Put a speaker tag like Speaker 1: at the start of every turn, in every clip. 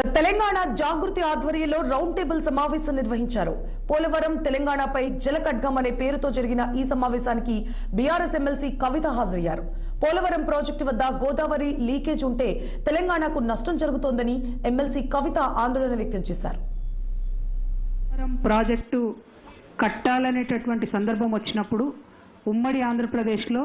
Speaker 1: తెలంగాణ జాగృతి ఆధ్వర్యంలో round table సమావేశం నిర్వహించారు. పోలవరం తెలంగాణపై జలకడ్గం అనే పేరుతో జరిగిన ఈ సమావేశానికి బీఆర్ఎస్ ఎమ్మెల్సీ కవిత హాజరయ్యారు. పోలవరం ప్రాజెక్టు వద్ద గోదావరి లీకేజ్ ఉంటే తెలంగాణకు నష్టం జరుగుతోందని ఎమ్మెల్సీ కవిత ఆందోళన వ్యక్తం చేశారు.
Speaker 2: ప్రాజెక్టు కట్టాలనేటటువంటి సందర్భం వచ్చినప్పుడు ఉమ్మడి ఆంధ్రప్రదేశ్లో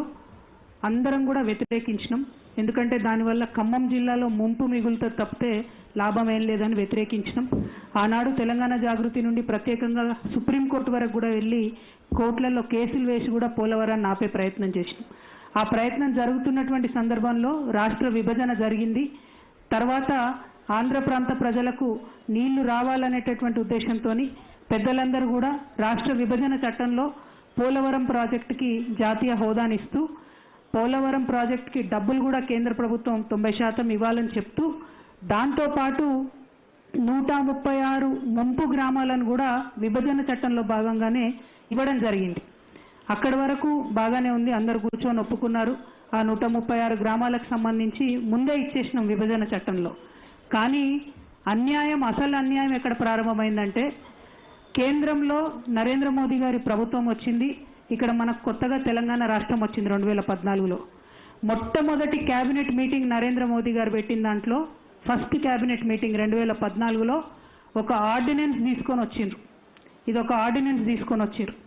Speaker 2: అందరం కూడా వ్యతిరేకించినాం. ఎందుకంటే దానివల్ల ఖమ్మం జిల్లాలో ముంపు మిగులుతో తప్పితే లాభం ఏం లేదని వ్యతిరేకించినాం. ఆనాడు తెలంగాణ జాగృతి నుండి ప్రత్యేకంగా సుప్రీంకోర్టు వరకు కూడా వెళ్ళి కోర్టులలో కేసులు వేసి కూడా పోలవరాన్ని ఆపే ప్రయత్నం చేసినాం. ఆ ప్రయత్నం జరుగుతున్నటువంటి సందర్భంలో రాష్ట్ర విభజన జరిగింది. తర్వాత ఆంధ్ర ప్రాంత ప్రజలకు నీళ్ళు రావాలనేటటువంటి ఉద్దేశంతో పెద్దలందరూ కూడా రాష్ట్ర విభజన చట్టంలో పోలవరం ప్రాజెక్టుకి జాతీయ హోదానిస్తూ పోలవరం ప్రాజెక్టుకి డబ్బులు కూడా కేంద్ర ప్రభుత్వం తొంభై శాతం ఇవ్వాలని చెప్తూ దాంతోపాటు నూట ముప్పై ఆరు ముంపు గ్రామాలను కూడా విభజన చట్టంలో భాగంగానే ఇవ్వడం జరిగింది. అక్కడి వరకు బాగానే ఉంది అందరు కూర్చొని ఒప్పుకున్నారు. ఆ నూట ముప్పై ఆరు గ్రామాలకు సంబంధించి ముందే ఇచ్చేసిన విభజన చట్టంలో. కానీ అన్యాయం అసలు అన్యాయం ఎక్కడ ప్రారంభమైందంటే కేంద్రంలో నరేంద్ర మోదీ గారి ప్రభుత్వం వచ్చింది. ఇక్కడ మనకు కొత్తగా తెలంగాణ రాష్ట్రం వచ్చింది రెండు వేల పద్నాలుగులో. మొట్టమొదటి క్యాబినెట్ మీటింగ్ నరేంద్ర మోదీ గారు పెట్టిన దాంట్లో ఫస్ట్ క్యాబినెట్ మీటింగ్ రెండు వేల పద్నాలుగులో ఒక ఆర్డినెన్స్ తీసుకొని వచ్చిండ్రు. ఇది ఒక ఆర్డినెన్స్ తీసుకొని వచ్చిండ్రు.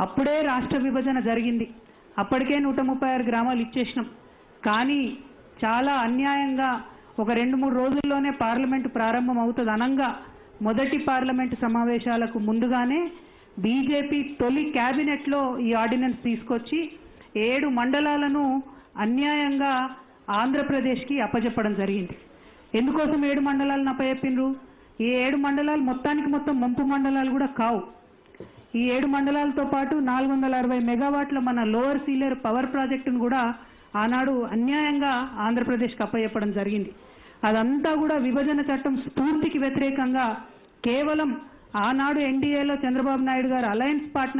Speaker 2: అప్పుడే రాష్ట్ర విభజన జరిగింది. అప్పటికే నూట ముప్పై ఆరు గ్రామాలు ఇచ్చేసినాం. కానీ చాలా అన్యాయంగా ఒక రెండు మూడు రోజుల్లోనే పార్లమెంటు ప్రారంభం అవుతుంది అనంగా మొదటి పార్లమెంటు సమావేశాలకు ముందుగానే బీజేపీ తొలి క్యాబినెట్లో ఈ ఆర్డినెన్స్ తీసుకొచ్చి ఏడు మండలాలను అన్యాయంగా ఆంధ్రప్రదేశ్కి అప్పచెప్పడం జరిగింది. ఎందుకోసం ఏడు మండలాలను అప్పచెప్పిండ్రు ఈ ఏడు మండలాలు మొత్తానికి మొత్తం ముంపు మండలాలు కూడా కావు. ఈ ఏడు మండలాలతో పాటు నాలుగు వందల అరవై మెగావాట్ల మన లోవర్ సీలర్ పవర్ ప్రాజెక్టును కూడా ఆనాడు అన్యాయంగా ఆంధ్రప్రదేశ్కి అప్పచెప్పడం జరిగింది. అదంతా కూడా విభజన చట్టం స్ఫూర్తికి వ్యతిరేకంగా కేవలం ఆనాడు ఎన్డీఏలో చంద్రబాబు నాయుడు గారు అలయన్స్ పార్ట్నర్